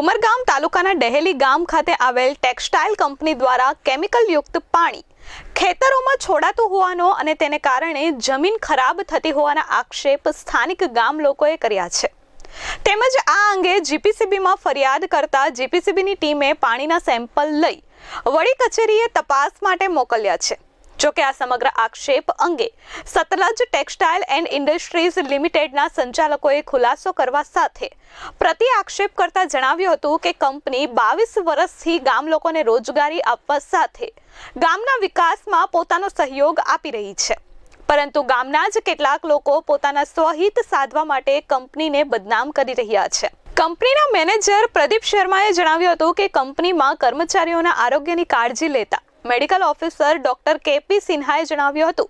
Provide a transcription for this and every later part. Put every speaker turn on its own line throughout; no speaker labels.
ઉમરગામ તાલુકાના ડહેલી ગામ ખાતે આવેલ ટેક્સટાઇલ કંપની દ્વારા કેમિકલયુક્ત પાણી ખેતરોમાં છોડાતું હોવાનો અને તેને કારણે જમીન ખરાબ થતી હોવાના આક્ષેપ સ્થાનિક ગામ લોકોએ કર્યા છે. તેમજ આ અંગે જીપીસીબીમાં ફરિયાદ કરતા જીપીસીબીની ટીમે પાણીના સેમ્પલ લઈ વડી કચેરીએ તપાસ માટે મોકલ્યા છે. જોકે આ સમગ્ર આક્ષેપ અંગે સતલજ ટેક્સટાઇલ એન્ડ ઇન્ડસ્ટ્રીઝ લિમિટેડના સંચાલકોએ ખુલાસો કરવા સાથે પ્રતિ આક્ષેપ કરતા જણાવ્યું હતું કે કંપની બાવીસ વર્ષથી ગામ લોકોને રોજગારી આપવા સાથે ગામના વિકાસમાં પોતાનો સહયોગ આપી રહી છે. પરંતુ ગામના જ કેટલાક લોકો પોતાના સ્વહિત સાધવા માટે કંપનીને બદનામ કરી રહ્યા છે. કંપનીના મેનેજર પ્રદીપ શર્માએ જણાવ્યું હતું કે કંપનીમાં કર્મચારીઓના આરોગ્યની કાળજી લેતા medical officer doctor K P સિન્હાએ જણાવ્યું હતું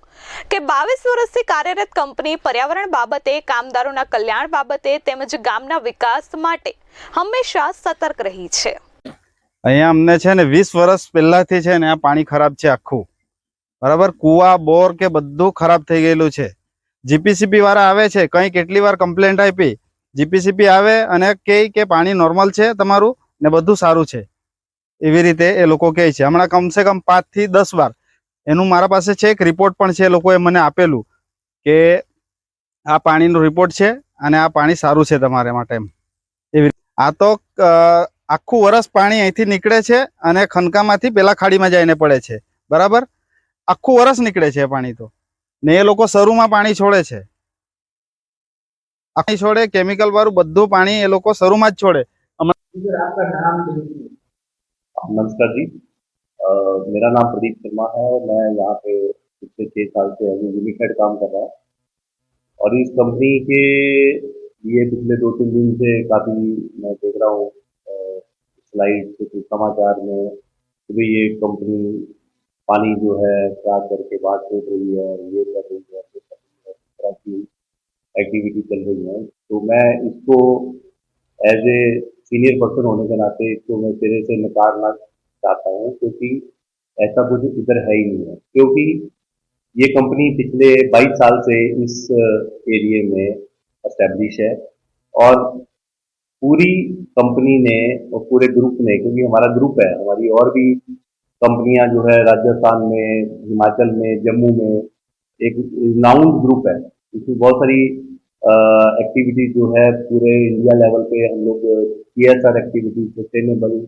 કે બાવીસ વર્ષથી કાર્યરત કંપની પર્યાવરણ બાબતે, કામદારોના કલ્યાણ બાબતે તેમજ ગામના વિકાસ માટે હંમેશા સતર્ક રહી છે.
અહીંયા અમને છે ને વીસ વર્ષ પહેલાથી છે ને આ પાણી ખરાબ છે આખું. બરાબર? કુવા, બોર કે બધું ખરાબ થઈ ગયેલું છે. જીપીસીપી વાળા આવે છે, કંઈ કેટલી વાર કમ્પ્લેન્ટ આપી, જીપીસીપી આવે અને કહે કે પાણી નોર્મલ છે તમારું ને બધું સારું છે. એવી રીતે એ લોકો કહે છે. હમણાં કમસે કમ પાંચથી દસ વાર એનું મારા પાસે છે એક રિપોર્ટ પણ છે એ લોકોએ મને આપેલું કે આ પાણીનો રિપોર્ટ છે અને આ પાણી સારું છે તમારા માટે એમ. એવી આ તો આખું વરસ પાણી અહીંથી નીકળે છે અને ખનકામાંથી પેલા ખાડીમાં જઈને પડે છે. બરાબર? આખું વરસ નીકળે છે પાણી તો. ને એ લોકો શરૂમાં પાણી છોડે છે. પાણી છોડે કેમિકલ વાળું બધું પાણી એ લોકો શરૂમાં જ છોડે.
नमस्कार जी। अ, मेरा नाम प्रदीप शर्मा है और मैं यहाँ पे पिछले छः साल से अभी यूनिफाइड काम कर रहा हूँ। और इस कंपनी के लिए पिछले दो तीन दिन से काफ़ी मैं देख रहा हूँ स्लाइड कुछ समाचार में कि भाई ये कंपनी पानी जो है खराब करके बाहर छोड़ रही है ये कर रही है वो कर रही है इस तरह की एक्टिविटी चल रही है। तो मैं इसको एज ए सीनियर पर्सन होने के नाते इसको मैं सिरे से नकारना चाहता हूँ, क्योंकि ऐसा कुछ इधर है ही नहीं है। क्योंकि ये कंपनी पिछले 22 साल से इस एरिया में एस्टेब्लिश है और पूरी कंपनी ने और पूरे ग्रुप ने, क्योंकि हमारा ग्रुप है, हमारी और भी कंपनियाँ जो है, राजस्थान में, हिमाचल में, जम्मू में, एक नाउंड ग्रुप है। इसमें बहुत सारी एक्टिविटी जो है पूरे इंडिया लेवल पे हम लोग C S R activity sustainable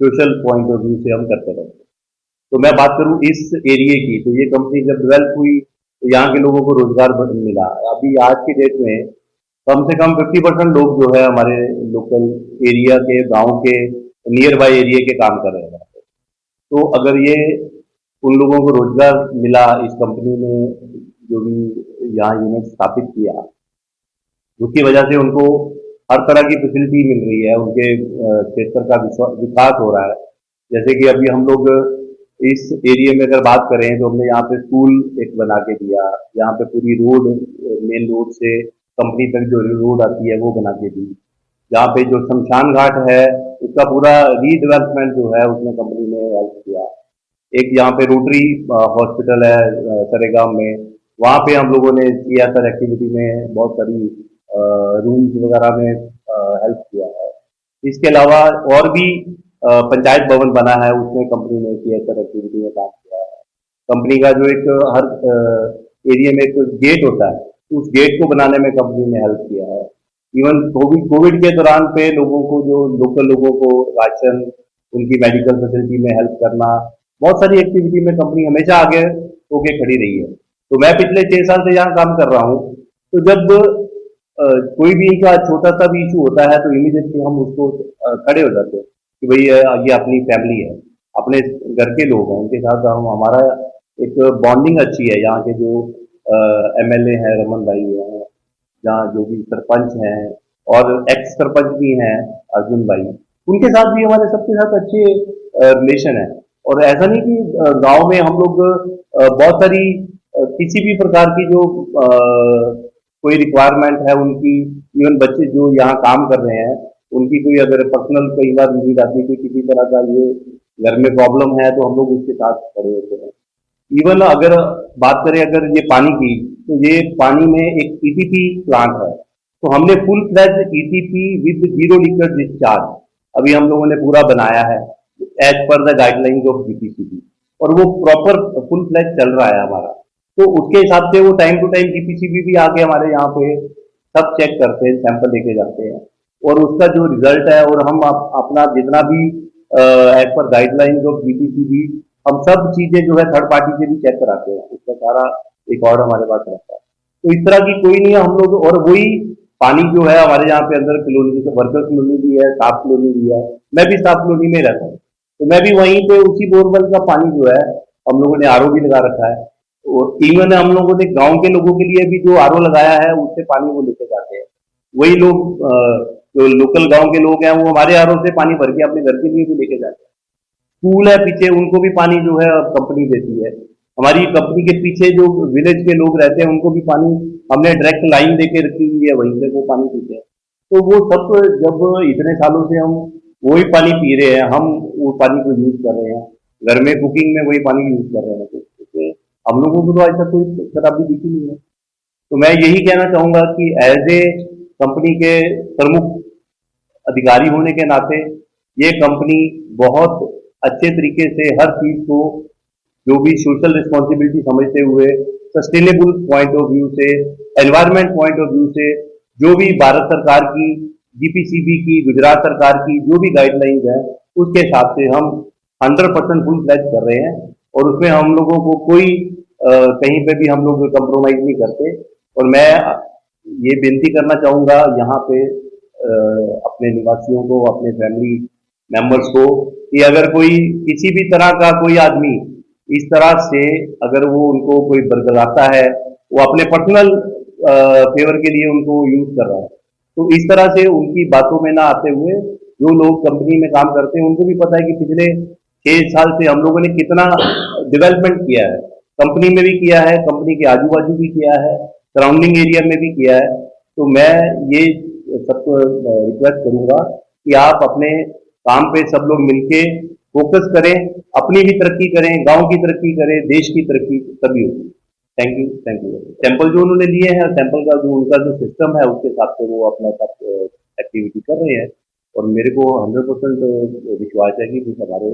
social point of view से हम करते रहते हैं तो मैं बात करूँ इस एरिए की तो ये कंपनी जब डेवलप हुई तो यहाँ के लोगों को रोज़गार मिला। अभी आज की डेट में कम से कम 50 परसेंट लोग जो है हमारे लोकल एरिया के, गाँव के नियर बाय एरिया के काम कर रहे हैं। तो अगर ये उन लोगों को रोज़गार मिला इस कंपनी ने जो भी यहाँ यूनिट स्थापित किया उसकी वजह से उनको हर तरह की फैसिलिटी मिल रही है, उनके क्षेत्र का विकास हो रहा है। जैसे कि अभी हम लोग इस एरिया में अगर बात करें तो हमने यहाँ पे स्कूल एक बना के दिया, यहाँ पे पूरी रोड मेन रोड से कंपनी तक जो रोड आती है वो बना के दी। यहाँ पे जो शमशान घाट है, उसका पूरा रीडेवलपमेंट जो है उसमें कंपनी ने हेल्प किया। एक यहाँ पे रोटरी हॉस्पिटल है सरेगाम में। वहाँ पे हम लोगों ने सी एक्टिविटी में बहुत सारी रूम्स वगैरह में हेल्प किया है। इसके अलावा और भी पंचायत भवन बना है, उसमें कंपनी ने सी एस आर एक्टिविटी में काम किया है। कंपनी का जो एक हर एरिया में एक गेट होता है, उस गेट को बनाने में कंपनी ने हेल्प किया है। इवन कोविड कोविड के दौरान पे लोगों को जो लोकल लोगों को राशन, उनकी मेडिकल फैसिलिटी में हेल्प करना, बहुत सारी एक्टिविटी में कंपनी हमेशा आगे होके खड़ी रही है। तो मैं पिछले छह साल से यहाँ काम कर रहा हूँ। तो जब कोई भी इनका छोटा सा भी इशू होता है तो इमीडिएटली हम उसको खड़े हो जाते हैं कि भाई ये अपनी फैमिली है, अपने घर के लोग हैं उनके साथ हम, हमारा एक बॉन्डिंग अच्छी है, यहाँ के जो एमएलए हैं, रमन भाई हैं, जहाँ जो भी सरपंच हैं, और एक्स सरपंच भी हैं, अर्जुन भाई उनके साथ भी हमारे सबके साथ अच्छे रिलेशन है। और ऐसा नहीं कि गाँव में हम लोग बहुत सारी किसी भी प्रकार की जो कोई रिक्वायरमेंट है उनकी इवन बच्चे जो यहाँ काम कर रहे हैं, उनकी कोई अगर पर्सनल कई बार नीड आती है किसी तरह का ये घर में प्रॉब्लम है तो हम लोग उसके साथ खड़े होते हैं। इवन अगर बात करें, अगर ये पानी की तो ये पानी में एक ईटीपी प्लांट है। तो हमने full fledged ETP with zero litre discharge अभी हम लोगों ने पूरा बनाया है as per the guidelines of GPCB और वो प्रॉपर फुल फ्लैज चल रहा है हमारा। तो उसके हिसाब से वो टाइम टू टाइम जीपीसीबी भी आके हमारे यहाँ पे सब चेक करते हैं सैंपल लेके जाते हैं। और उसका जो रिज़ल्ट है और हम अप, अपना जितना भी as per guidelines of GPCB हम सब चीज़ें जो है थर्ड पार्टी से भी चेक कराते हैं। उसका सारा रिकॉर्ड हमारे पास रहता है। तो इस तरह की कोई नहीं है हम लोग और वही पानी जो है हमारे यहाँ पे अंदर कॉलोनी जैसे वर्कर कॉलोनी भी है स्टाफ कॉलोनी भी है मैं भी स्टाफ कॉलोनी में रहता हूँ। तो मैं भी वहीं पे उसी बोरवेल का पानी जो है हम लोगों ने आरओ भी लगा रखा है। और इवन हम लोगों ने गाँव के लोगों के लिए भी जो आरओ लगाया है, उससे पानी वो लेके जाते हैं। वही लोग जो लोकल गाँव के लोग हैं, वो हमारे आरओ से पानी भर के अपने घर के लिए भी लेके जाते हैं। स्कूल है पीछे, उनको भी पानी जो है कंपनी देती है। हमारी कंपनी के पीछे जो विलेज के लोग रहते हैं, उनको भी पानी हमने डायरेक्ट लाइन देके रखी हुई है, वहीं से वो पानी पीते हैं। तो वो सब जब इतने सालों से हम वही पानी पी रहे हैं, हम वो पानी को यूज़ कर रहे हैं। घर में कुकिंग में वही पानी यूज़ कर रहे हैं। हम लोगों को तो ऐसा कोई खराबी दिखी नहीं है। तो मैं यही कहना चाहूँगा कि एज ए कंपनी के प्रमुख अधिकारी होने के नाते ये कंपनी बहुत अच्छे तरीके से हर चीज़ को, जो भी सोशल रिस्पॉन्सिबिलिटी समझते हुए सस्टेनेबल पॉइंट ऑफ़ व्यू से एनवायरमेंट पॉइंट ऑफ़ व्यू से, जो भी भारत सरकार की जीपीसीबी की, गुजरात सरकार की, जो भी गाइडलाइंस है, उसके हिसाब से हम 100 परसेंट फुल फ्लैज कर रहे हैं। और उसमें हम लोगों को कोई कहीं पे भी हम लोग कंप्रोमाइज नहीं करते। और मैं ये बेनती करना चाहूँगा यहाँ पे अपने निवासियों को, अपने फैमिली मेंबर्स को कि अगर कोई किसी भी तरह का कोई आदमी इस तरह से अगर वो उनको कोई बरगलाता है, वो अपने पर्सनल फेवर के लिए उनको यूज़ कर रहा है। तो इस तरह से उनकी बातों में ना आते हुए जो लोग कंपनी में काम करते हैं, उनको भी पता है कि पिछले छह साल से हम लोगों ने कितना डेवलपमेंट किया है। कंपनी में भी किया है कंपनी के आजू बाजू भी किया है सराउंडिंग एरिया में भी किया है। तो मैं ये सबको रिक्वेस्ट करूँगा कि आप अपने काम पे सब लोग मिलके फोकस करें, अपनी भी तरक्की करें, गाँव की तरक्की करें, देश की तरक्की, तभी होगी। Thank you thank you sample जो उन्होंने लिए हैं सैंपल का जो, उनका जो सिस्टम है, उसके हिसाब से वो अपना एक्टिविटी कर रहे हैं। और मेरे को हंड्रेड परसेंट विश्वास है कि हमारे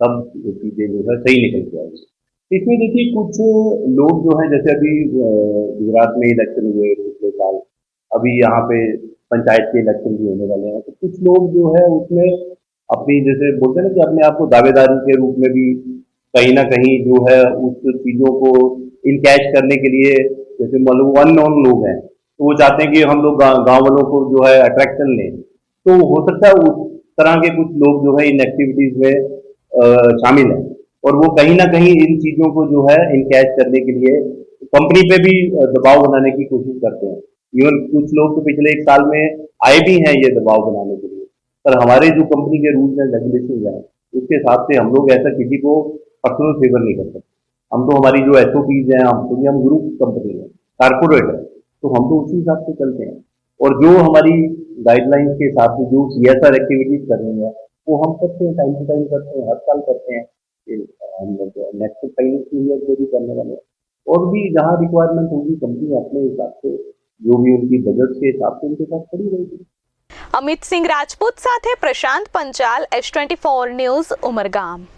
सब चीज़ें जो है सही निकल के आएँगी इसमें देखिए, कुछ लोग जो हैं, जैसे अभी गुजरात में इलेक्शन हुए पिछले साल, अभी यहाँ पे पंचायत के इलेक्शन भी होने वाले हैं तो कुछ लोग जो है, उसमें अपनी, जैसे बोलते हैं ना कि अपने आप को दावेदारी के रूप में भी कहीं ना कहीं जो है, उस चीज़ों को इनकैश करने के लिए, जैसे मान लो अननोन लोग हैं तो वो चाहते हैं कि हम लोग गाँव वालों को जो है अट्रैक्शन लें। तो हो सकता है उस तरह के कुछ लोग जो है, इन एक्टिविटीज़ में शामिल है। और वो कहीं ना कहीं इन चीज़ों को जो है इनकैश करने के लिए कंपनी पे भी दबाव बनाने की कोशिश करते हैं। इवन कुछ लोग तो पिछले एक साल में आए भी हैं ये दबाव बनाने के लिए। पर हमारे जो कंपनी के रूल्स एंड रेगुलेशन हैं, उसके हिसाब से हम लोग ऐसा किसी को पर्सनल फेवर नहीं कर सकते। हम तो हमारी जो एस है, हम क्योंकि हम ग्रुप कंपनी है कारपोरेट है तो हम तो उसी हिसाब से चलते हैं। और जो हमारी गाइडलाइंस के हिसाब से जो सी एस आर एक्टिविटीज़ करनी है वो हम करते हैं टाइम टू टाइम करते हैं हर साल करते हैं ये हम लोग नेक्स्ट फाइनेंशियल ईयर में भी करने वाले हैं और भी जहाँ रिक्वायरमेंट होगी कंपनी अपने हिसाब से जो भी उनकी बजट के हिसाब से उनके साथ खड़ी रहेगी
અમિત સિંહ રાજપૂત સાથે Prashant Panchal S twenty four news Umargam